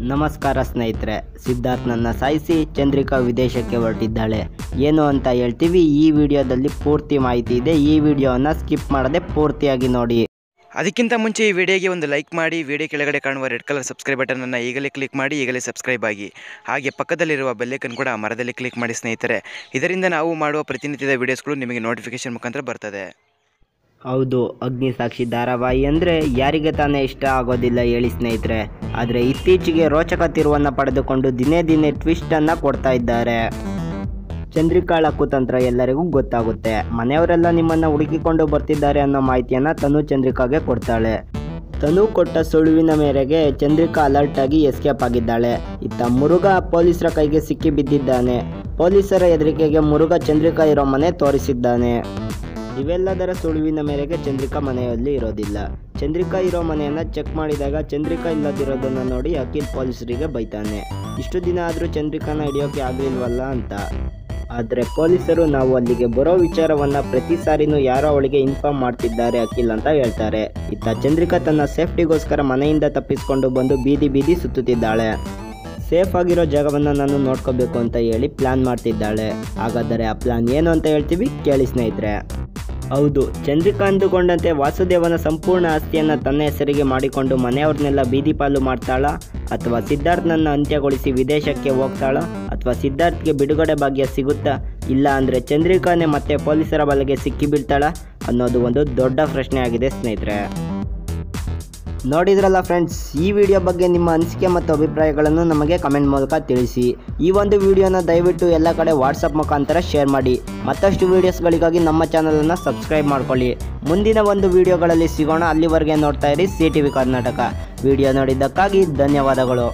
ನಮಸ್ಕಾರ ಸ್ನೇಹಿತರೆ ಸಿದ್ಧಾರ್ಥ್ನನ್ನ ಸಾಯಿಸಿ ಚಂದ್ರಿಕಾ ವಿದೇಶಕ್ಕೆ ಹೊರಟಿದ್ದಾಳೆ. ಏನು ಅಂತ ಹೇಳ್ತೀವಿ, ಈ ವಿಡಿಯೋದಲ್ಲಿ ಪೂರ್ತಿ ಮಾಹಿತಿ ಇದೆ, ಈ ವಿಡಿಯೋವನ್ನು ಸ್ಕಿಪ್ ಮಾಡದೆ ಪೂರ್ತಿಯಾಗಿ ನೋಡಿ. ಅದಕ್ಕಿಂತ ಮುಂಚೆ ಈ ವಿಡಿಯೋಗೆ ಒಂದು ಲೈಕ್ ಮಾಡಿ, ವಿಡಿಯೋ ಕೆಳಗಡೆ ಕಾಣುವ ರೆಡ್ ಕಲರ್ ಸಬ್ಸ್ಕ್ರೈಬ್ ಬಟನನ್ನು ಈಗಲೇ ಕ್ಲಿಕ್ ಮಾಡಿ, ಈಗಲೇ ಸಬ್ಸ್ಕ್ರೈಬ್ ಆಗಿ. ಹಾಗೆ ಪಕ್ಕದಲ್ಲಿರುವ ಬೆಲ್ಲೈಕನ್ ಕೂಡ ಮರದಲ್ಲಿ ಕ್ಲಿಕ್ ಮಾಡಿ ಸ್ನೇಹಿತರೆ. ಇದರಿಂದ ನಾವು ಮಾಡುವ ಪ್ರತಿನಿತ್ಯದ ವಿಡಿಯೋಸ್ಗಳು ನಿಮಗೆ ನೋಟಿಫಿಕೇಶನ್ ಮುಖಾಂತರ ಬರ್ತದೆ. ಹೌದು, ಅಗ್ನಿ ಸಾಕ್ಷಿ ಧಾರಾವಾಹಿ ಅಂದರೆ ಯಾರಿಗೆ ತಾನೇ ಇಷ್ಟ ಆಗೋದಿಲ್ಲ ಹೇಳಿ ಸ್ನೇಹಿತರೆ. ಆದರೆ ಇತ್ತೀಚೆಗೆ ರೋಚಕ ತಿರುವನ್ನು ಪಡೆದುಕೊಂಡು ದಿನೇ ದಿನೇ ಟ್ವಿಸ್ಟನ್ನು ಕೊಡ್ತಾ ಇದ್ದಾರೆ. ಚಂದ್ರಿಕಾಳ ಕುತಂತ್ರ ಎಲ್ಲರಿಗೂ ಗೊತ್ತಾಗುತ್ತೆ. ಮನೆಯವರೆಲ್ಲ ನಿಮ್ಮನ್ನು ಹುಡುಕಿಕೊಂಡು ಬರ್ತಿದ್ದಾರೆ ಅನ್ನೋ ಮಾಹಿತಿಯನ್ನು ತನು ಚಂದ್ರಿಕಾಗೆ ಕೊಡ್ತಾಳೆ. ತನು ಕೊಟ್ಟ ಸುಳುವಿನ ಮೇರೆಗೆ ಚಂದ್ರಿಕಾ ಅಲರ್ಟ್ ಆಗಿ ಎಸ್ಕೇಪ್ ಆಗಿದ್ದಾಳೆ. ಇತ್ತ ಮುರುಘ ಪೊಲೀಸರ ಕೈಗೆ ಸಿಕ್ಕಿ ಬಿದ್ದಿದ್ದಾನೆ. ಪೊಲೀಸರ ಹೆದರಿಕೆಗೆ ಮುರುಘ ಚಂದ್ರಿಕಾ ಇರೋ ಮನೆ ತೋರಿಸಿದ್ದಾನೆ. ಇವೆಲ್ಲದರ ಸುಳಿವಿನ ಮೇರೆಗೆ ಚಂದ್ರಿಕಾ ಮನೆಯಲ್ಲಿ ಇರೋದಿಲ್ಲ. ಚಂದ್ರಿಕಾ ಇರೋ ಮನೆಯನ್ನ ಚೆಕ್ ಮಾಡಿದಾಗ ಚಂದ್ರಿಕಾ ಇಲ್ಲದಿರೋದನ್ನ ನೋಡಿ ಅಖಿಲ್ ಪೊಲೀಸರಿಗೆ ಬೈತಾನೆ. ಇಷ್ಟು ದಿನ ಆದರೂ ಚಂದ್ರಿಕಾನ ಹಿಡಿಯೋಕೆ ಆಗಲಿಲ್ವಲ್ಲ ಅಂತ. ಆದರೆ ಪೊಲೀಸರು ನಾವು ಅಲ್ಲಿಗೆ ಬರೋ ವಿಚಾರವನ್ನ ಪ್ರತಿ ಸಾರಿನೂ ಯಾರೋ ಅವಳಿಗೆ ಇನ್ಫಾರ್ಮ್ ಮಾಡ್ತಿದ್ದಾರೆ ಅಖಿಲ್ ಅಂತ ಹೇಳ್ತಾರೆ. ಇತ್ತ ಚಂದ್ರಿಕಾ ತನ್ನ ಸೇಫ್ಟಿಗೋಸ್ಕರ ಮನೆಯಿಂದ ತಪ್ಪಿಸ್ಕೊಂಡು ಬಂದು ಬೀದಿ ಬೀದಿ ಸುತ್ತುತ್ತಿದ್ದಾಳೆ. ಸೇಫ್ ಆಗಿರೋ ಜಾಗವನ್ನು ನಾನು ನೋಡ್ಕೋಬೇಕು ಅಂತ ಹೇಳಿ ಪ್ಲಾನ್ ಮಾಡ್ತಿದ್ದಾಳೆ. ಹಾಗಾದರೆ ಆ ಪ್ಲಾನ್ ಏನು ಅಂತ ಹೇಳ್ತೀವಿ? ಕೇಳಿ ಸ್ನೇಹಿತರೆ. ಹೌದು, ಚಂದ್ರಿಕಾ ಅಂದುಕೊಂಡಂತೆ ವಾಸುದೇವನ ಸಂಪೂರ್ಣ ಆಸ್ತಿಯನ್ನು ತನ್ನ ಹೆಸರಿಗೆ ಮಾಡಿಕೊಂಡು ಮನೆಯವ್ರನ್ನೆಲ್ಲ ಬೀದಿ ಪಾಲು ಮಾಡ್ತಾಳ? ಅಥವಾ ಸಿದ್ಧಾರ್ಥನನ್ನು ಅಂತ್ಯಗೊಳಿಸಿ ವಿದೇಶಕ್ಕೆ ಹೋಗ್ತಾಳ? ಅಥವಾ ಸಿದ್ಧಾರ್ಥ್ಗೆ ಬಿಡುಗಡೆ ಭಾಗ್ಯ ಸಿಗುತ್ತಾ? ಇಲ್ಲ ಅಂದರೆ ಚಂದ್ರಿಕಾನೇ ಮತ್ತೆ ಪೊಲೀಸರ ಬಲೆಗೆ ಸಿಕ್ಕಿಬೀಳ್ತಾಳ ಅನ್ನೋದು ಒಂದು ದೊಡ್ಡ ಪ್ರಶ್ನೆ ಆಗಿದೆ ಸ್ನೇಹಿತರೆ. ನೋಡಿದ್ರಲ್ಲ ಫ್ರೆಂಡ್ಸ್ ಈ ವಿಡಿಯೋ ಬಗ್ಗೆ ನಿಮ್ಮ ಅನಿಸಿಕೆ ಮತ್ತು ಅಭಿಪ್ರಾಯಗಳನ್ನು ನಮಗೆ ಕಮೆಂಟ್ ಮೂಲಕ ತಿಳಿಸಿ. ಈ ಒಂದು ವಿಡಿಯೋನ ದಯವಿಟ್ಟು ಎಲ್ಲ ಕಡೆ ವಾಟ್ಸಪ್ ಮುಖಾಂತರ ಶೇರ್ ಮಾಡಿ. ಮತ್ತಷ್ಟು ವೀಡಿಯೋಸ್ಗಳಿಗಾಗಿ ನಮ್ಮ ಚಾನಲನ್ನು ಸಬ್ಸ್ಕ್ರೈಬ್ ಮಾಡ್ಕೊಳ್ಳಿ. ಮುಂದಿನ ಒಂದು ವಿಡಿಯೋಗಳಲ್ಲಿ ಸಿಗೋಣ. ಅಲ್ಲಿವರೆಗೆ ನೋಡ್ತಾ ಇರಿ C T V Karnataka video ನೋಡಿದ್ದಕ್ಕಾಗಿ ಧನ್ಯವಾದಗಳು.